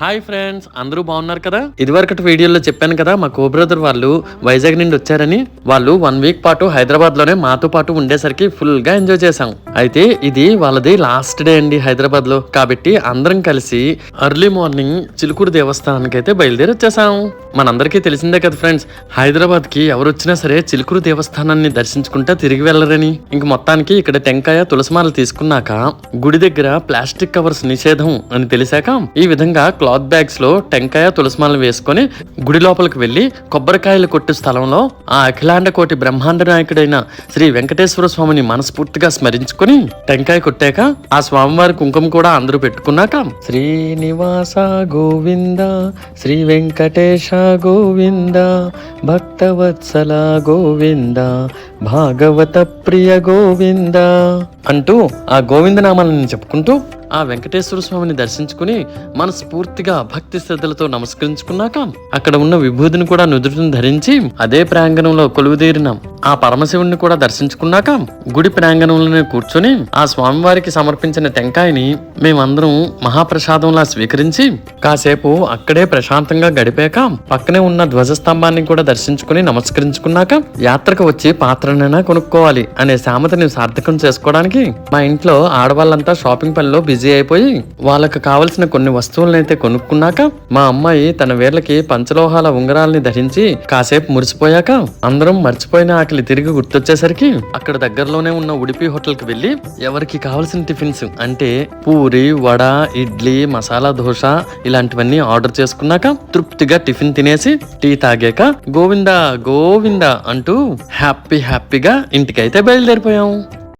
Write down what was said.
Hi friends అందరూ బాగున్నారు కదా? ఇదివరకటి వీడియోలో చెప్పాను కదా మా కో బ్రదర్ వాళ్ళు వైజాగ్ నుండి వచ్చారని. వాళ్ళు వన్ వీక్ పాటు హైదరాబాద్లోనే మాతో పాటు ఉండేసరికి ఫుల్గా ఎంజాయ్ చేశాం. అయితే ఇది వాళ్ళది లాస్ట్ డే అండి హైదరాబాద్లో కాబట్టి అందరం కలిసి అర్లీ మార్నింగ్ చిలుకూరు దేవస్థానానికి అయితే బయలుదేరి వచ్చేసాం మనందరికీ తెలిసిందే కదా ఫ్రెండ్స్ హైదరాబాద్కి ఎవరు వచ్చినా సరే చిలుకూరు దేవస్థానాన్ని దర్శించుకుంటా తిరిగి వెళ్ళరని. ఇంక మొత్తానికి ఇక్కడ టెంకాయ తులసిమాల తీసుకున్నాక గుడి దగ్గర ప్లాస్టిక్ కవర్స్ నిషేధం అని తెలిసాక ఈ విధంగా క్లాత్ బ్యాగ్స్లో టెంకాయ తులసిమాలను వేసుకొని గుడి లోపలికి వెళ్ళి కొబ్బరికాయలు కొట్టు స్థలంలో ఆ అఖిలాండ కోటి బ్రహ్మాండ నాయకుడైన శ్రీ వెంకటేశ్వర స్వామిని మనస్ఫూర్తిగా స్మరించుకొని టెంకాయ కొట్టాక ఆ స్వామివారి కుంకుమ కూడా అందరూ పెట్టుకున్నాక శ్రీనివాస గోవింద శ్రీ వెంకటేశ గోవింద భక్తవత్సల గోవింద భాగవత ప్రియ గోవింద అంటూ ఆ గోవింద నామాలను చెప్పుకుంటూ ఆ వెంకటేశ్వర స్వామిని దర్శించుకుని మనస్ఫూర్తిగా భక్తి శ్రద్ధలతో నమస్కరించుకున్నాక అక్కడ ఉన్న విభూతిని కూడా నుదుటిని ధరించి అదే ప్రాంగణంలో కొలువుదీరిన. ఆ పరమశివుణ్ణి కూడా దర్శించుకున్నాక గుడి ప్రాంగణంలోనే కూర్చొని ఆ స్వామివారికి సమర్పించిన టెంకాయని మేమందరం మహాప్రసాదంలా స్వీకరించి కాసేపు అక్కడే ప్రశాంతంగా గడిపాక పక్కనే ఉన్న ధ్వజస్తంభాన్ని కూడా దర్శించుకుని నమస్కరించుకున్నాక యాత్రకు వచ్చి పాత్రనైనా కొనుక్కోవాలి అనే సామెతని సార్థకం చేసుకోవడానికి మా ఇంట్లో ఆడవాళ్ళంతా షాపింగ్ పనిలో బిజీ బిజీ అయిపోయి వాళ్ళకు కావలసిన కొన్ని వస్తువులనైతే కొనుక్కున్నాక మా అమ్మాయి తన వేర్లకి పంచలోహాల ఉంగరాల్ని ధరించి కాసేపు మురిసిపోయాక అందరం మర్చిపోయిన ఆకలి తిరిగి గుర్తొచ్చేసరికి అక్కడ దగ్గరలోనే ఉన్న ఉడిపి హోటల్కి ఎవరికి కావాల్సిన టిఫిన్స్ అంటే పూరి వడ ఇడ్లీ మసాలా దోశ ఇలాంటివన్నీ ఆర్డర్ చేసుకున్నాక తృప్తిగా టిఫిన్ తినేసి టీ తాగాక గోవిందా గోవిందా అంటూ హ్యాపీ హ్యాపీగా ఇంటికైతే బయలుదేరిపోయాం.